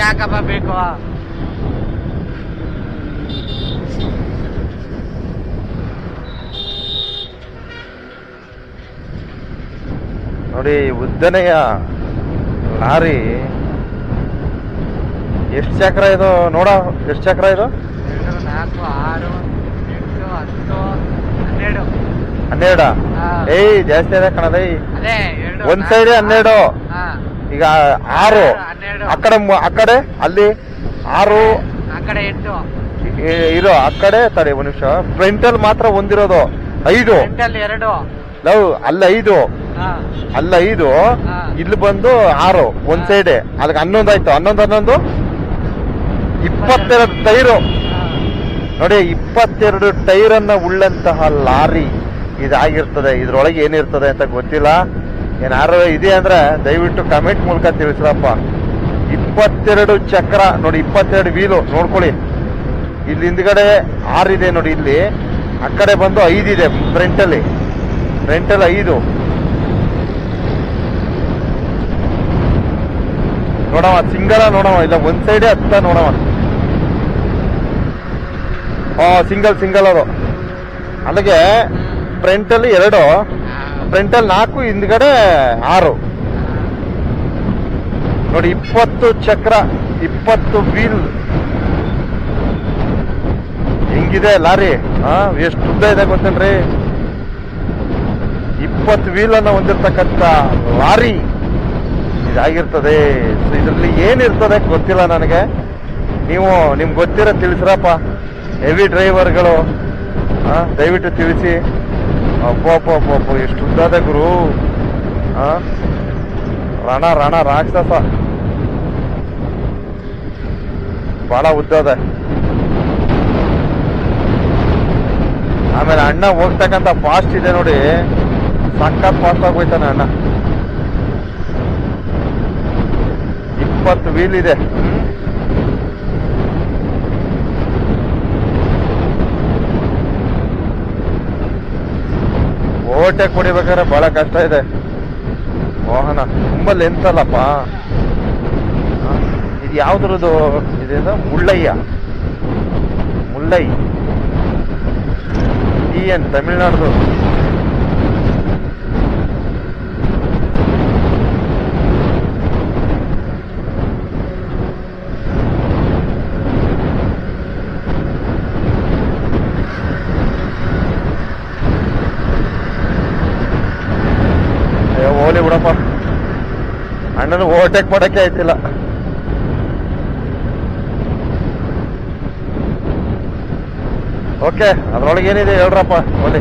ಯಾಕಪ್ಪ ಬೇಕು? ನೋಡಿ ಉದ್ದನೆಯ ಲಾರಿ. ಎಷ್ಟು ಚಕ್ರ ಇದು? ನೋಡ ಎಷ್ಟು ಚಕ್ರ ಇದು? ನಾಲ್ಕು ಆರು ಎಂಟು ಹತ್ತು ಹನ್ನೆರಡು. ಹನ್ನೆರಡ. ಏಯ್ ಜಾಸ್ತಿ ಅದೇ ಕಣದ. ಒಂದ್ ಸೈಡ್ ಹನ್ನೆರಡು. ಈಗ ಆರು ಆಕಡೆ ಆ ಕಡೆ ಅಲ್ಲಿ ಆರು. ಇರೋ ಆ ಕಡೆ ಸರಿ ಒಂದ್ ನಿಮಿಷ. ಫ್ರಂಟ್ ಅಲ್ಲಿ ಮಾತ್ರ ಒಂದಿರೋದು. ಐದು. ಎರಡು. ಲವ್ ಅಲ್ಲಿ ಐದು. ಅಲ್ಲಿ ಐದು. ಇಲ್ಲಿ ಬಂದು ಆರು ಒಂದ್. ಸೈಡ್ ಅದಕ್ಕೆ ಹನ್ನೊಂದು ಆಯ್ತು. ಹನ್ನೊಂದು ಹನ್ನೊಂದು. ಇಪ್ಪತ್ತೆರಡು ಟೈರು ನೋಡಿ ಇಪ್ಪತ್ತೆರಡು ಟೈರನ್ನ ಅನ್ನ ಉಳ್ಳಂತಹ ಲಾರಿ ಇದಾಗಿರ್ತದೆ. ಇದ್ರೊಳಗೆ ಏನಿರ್ತದೆ ಅಂತ ಗೊತ್ತಿಲ್ಲ. ಏನಾರು ಇದೆ ಅಂದ್ರೆ ದಯವಿಟ್ಟು ಕಮೆಂಟ್ ಮೂಲಕ ತಿಳಿಸ್ರಪ್ಪ. ಇಪ್ಪತ್ತೆರಡು ಚಕ್ರ, ನೋಡಿ ಇಪ್ಪತ್ತೆರಡು ವೀಲು, ನೋಡ್ಕೊಳ್ಳಿ. ಇಲ್ಲಿ ಹಿಂದ್ಗಡೆ ಆರಿದೆ ನೋಡಿ ಇಲ್ಲಿ. ಆ ಕಡೆ ಬಂದು ಐದಿದೆ ಫ್ರಂಟ್ ಫ್ರಂಟಲ್ಲಿ ಫ್ರಂಟ್ ಅಲ್ಲಿ ಐದು. ನೋಡವ, ಸಿಂಗಲ ನೋಡವ, ಇಲ್ಲ ಒಂದ್ ಸೈಡೇ ಹತ್ತ ನೋಡವ. ಸಿಂಗಲ್ ಸಿಂಗಲ್ ಅದು. ಅಲ್ಲಿಗೆ ಫ್ರಂಟಲ್ಲಿ ಎರಡು. ಫ್ರಂಟ್ ಅಲ್ಲಿ ನಾಲ್ಕು, ಹಿಂದ್ಗಡೆ ಆರು. ನೋಡಿ, ಇಪ್ಪತ್ತು ಚಕ್ರ, ಇಪ್ಪತ್ತು ವೀಲ್. ಹೆಂಗಿದೆ ಲಾರಿ? ಎಷ್ಟು ಉದ್ದ ಇದೆ ಗೊತ್ತೇನ್ರಿ? ಇಪ್ಪತ್ತು ವೀಲ್ ಅನ್ನ ಹೊಂದಿರ್ತಕ್ಕಂಥ ಲಾರಿ ಇದಾಗಿರ್ತದೆ. ಸೊ ಇದ್ರಲ್ಲಿ ಏನಿರ್ತದೆ ಗೊತ್ತಿಲ್ಲ ನನಗೆ. ನೀವು, ನಿಮ್ಗೆ ಗೊತ್ತಿರೋ ತಿಳಿಸ್ರಪ್ಪ. ಹೆವಿ ಡ್ರೈವರ್ಗಳು ದಯವಿಟ್ಟು ತಿಳಿಸಿ. ಅಪ್ಪ ಎಷ್ಟು ಉದ್ದಾದ ಗುರು. ರಣ ರಣ, ರಾಕ್ಷಸ. ಬಹಳ ಉದ್ದದ. ಆಮೇಲೆ ಅಣ್ಣ ಹೋಗ್ತಕ್ಕಂತ ಫಾಸ್ಟ್ ಇದೆ ನೋಡಿ. ಸಖತ್ ಫಾಸ್ಟ್ ಆಗೋಯ್ತಾನೆ ಅಣ್ಣ. ಇಪ್ಪತ್ತು ವೀಲ್ ಇದೆ. ಓವರ್ಟೇಕ್ ಹೊಡಿಬೇಕಾದ್ರೆ ಬಹಳ ಕಷ್ಟ ಇದೆ. ವಾಹನ ತುಂಬಾ ಲೆಂತ್ ಅಲ್ಲಪ್ಪ? ಇದು ಯಾವ್ದ್ರದ್ದು? ಇದೆ ಮುಳ್ಳಯ್ಯ. ಮುಳ್ಳೈ ಈ ಏನ್ ತಮಿಳ್ನಾಡ್ದು. ಬಿಡಪ್ಪ. ಅಣ್ಣನ ಓವರ್ಟೇಕ್ ಮಾಡಕ್ಕೆ ಆಯ್ತಿಲ್ಲ. ಓಕೆ ಅದ್ರೊಳಗೆ ಏನಿದೆ ಹೇಳ್ರಪ್ಪ ಹೋಗ್ಲಿ